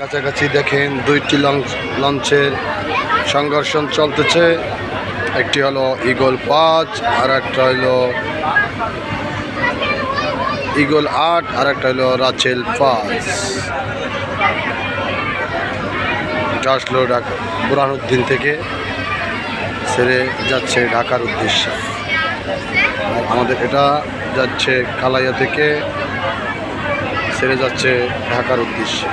কাছাকাছি দেখেন দুইটি লঞ্চ লঞ্চের সংঘর্ষণ চলতেছে। একটি হলো ইগল পাঁচ আর একটা হলো ইগল আট আর একটা হলো রাচেল পাঁচ। আসলো ঢাকা বুরহানুদ্দিন থেকে ছেড়ে যাচ্ছে ঢাকার উদ্দেশ্যে। আমাদের এটা যাচ্ছে কালাইয়া থেকে ছেড়ে যাচ্ছে ঢাকার উদ্দেশ্যে।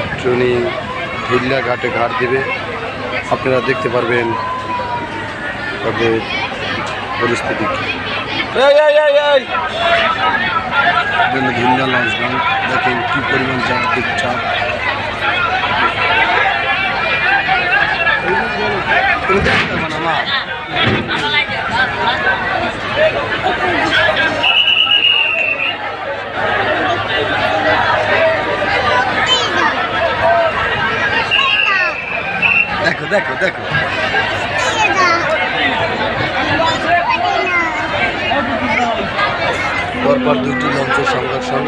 একটুনি ধুলিয়া ঘাটে ঘাট দিবে। আপনারা দেখতে পারবেন তাদের পরিস্থিতি কি। ধুলিয়া লঞ্চ দেখেন কি পরিমাণ যান্ত্রিক চাপ। তুমি দেখতে দেখো দেখো। পরপর দুইটি লঞ্চের সংঘর্ষণ